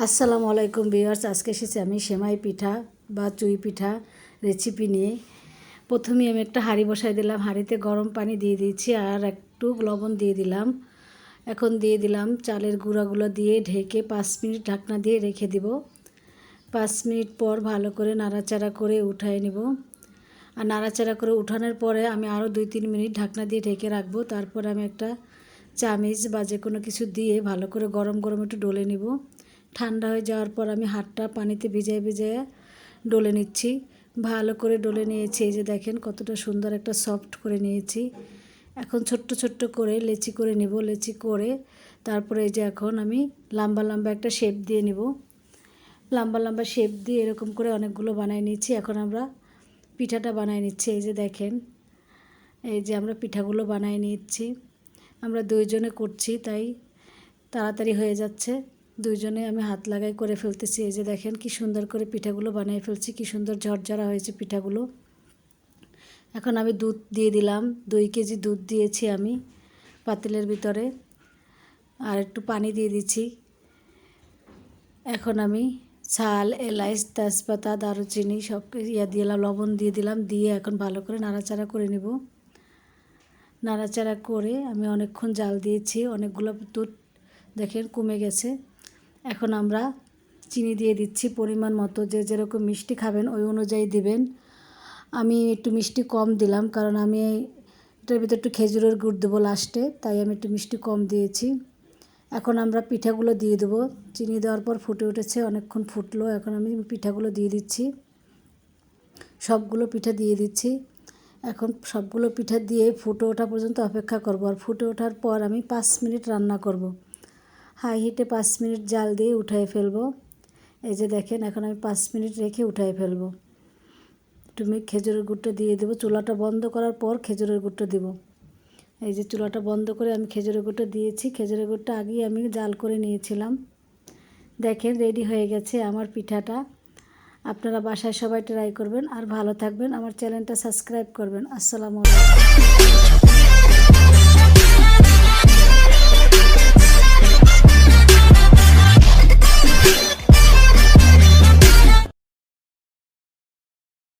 আসসালামু আলাইকুম বিয়ার্স আজকে এসেছি আমি সেমাই পিঠা বা চুই পিঠা রেসিপি নিয়ে। প্রথমে আমি একটা হাঁড়ি বসাই দিলাম, হাঁড়িতে গরম পানি দিয়ে দিয়েছি আর একটু লবণ দিয়ে দিলাম। এখন দিয়ে দিলাম চালের গুঁড়াগুলো দিয়ে ঢেকে পাঁচ মিনিট ঢাকনা দিয়ে রেখে দিব। পাঁচ মিনিট পর ভালো করে নাড়াচাড়া করে উঠাই নেব। আর নাড়াচাড়া করে উঠানোর পরে আমি আরও দুই তিন মিনিট ঢাকনা দিয়ে ঢেকে রাখব। তারপর আমি একটা চামিচ বা যে কোনো কিছু দিয়ে ভালো করে গরম গরম একটু ডলে নিব। ঠান্ডা হয়ে যাওয়ার পর আমি হাতটা পানিতে ভিজায় ভিজায় ডলে নিচ্ছি। ভালো করে ডলে নিয়েছি। এই যে দেখেন কতটা সুন্দর একটা সফট করে নিয়েছি। এখন ছোট্ট ছোট্ট করে লেচি করে নেব। লেচি করে তারপরে এই যে এখন আমি লম্বা লম্বা একটা শেপ দিয়ে নেব। লম্বা লম্বা শেপ দিয়ে এরকম করে অনেকগুলো বানাই নিচ্ছি এখন আমরা পিঠাটা বানাই নিচ্ছি। এই যে দেখেন, এই যে আমরা পিঠাগুলো বানাই নিচ্ছি। আমরা দুইজনে করছি, তাই তাড়াতাড়ি হয়ে যাচ্ছে। দুইজনে আমি হাত লাগাই করে ফেলতেছি। এই যে দেখেন কি সুন্দর করে পিঠাগুলো বানিয়ে ফেলছি, কি সুন্দর ঝরঝরা হয়েছে পিঠাগুলো। এখন আমি দুধ দিয়ে দিলাম, দুই কেজি দুধ দিয়েছি আমি পাতিলের ভিতরে আর একটু পানি দিয়ে দিচ্ছি। এখন আমি ছাল এলাইচ, তেজপাতা, দারুচিনি সব ইয়া দিলাম, লবণ দিয়ে দিলাম, দিয়ে এখন ভালো করে নাড়াচাড়া করে নেব। নাড়াচাড়া করে আমি অনেকক্ষণ জাল দিয়েছি, অনেকগুলো দুধ দেখেন কমে গেছে। এখন আমরা চিনি দিয়ে দিচ্ছি পরিমাণ মতো, যে যেরকম মিষ্টি খাবেন ওই অনুযায়ী দিবেন। আমি একটু মিষ্টি কম দিলাম, কারণ আমি এটার ভিতরে একটু খেজুরের গুড় দেবো লাস্টে তাই আমি একটু মিষ্টি কম দিয়েছি। এখন আমরা পিঠাগুলো দিয়ে দেবো। চিনি দেওয়ার পর ফুটে উঠেছে, অনেকক্ষণ ফুটলো, এখন আমি পিঠাগুলো দিয়ে দিচ্ছি। সবগুলো পিঠা দিয়ে দিচ্ছি। এখন সবগুলো পিঠা দিয়ে ফুটে ওঠা পর্যন্ত অপেক্ষা করব। আর ফুটে ওঠার পর আমি পাঁচ মিনিট রান্না করব। হাই হিটে পাঁচ মিনিট জাল দিয়ে উঠাই ফেলব। এই যে দেখেন, এখন আমি পাঁচ মিনিট রেখে উঠাই ফেলব। তুমি খেজুরের গুড়টা দিয়ে দেবো। চুলাটা বন্ধ করার পর খেজুরের গুড়টা দেবো। এই যে চুলাটা বন্ধ করে আমি খেজুরের গুড়টা দিয়েছি। খেজুরের গুড়টা আগেই আমি জাল করে নিয়েছিলাম। দেখেন, রেডি হয়ে গেছে আমার পিঠাটা। আপনারা বাসায় সবাই ট্রাই করবেন। আর ভালো থাকবেন। আমার চ্যানেলটা সাবস্ক্রাইব করবেন। আসসালামু আলাইকুম।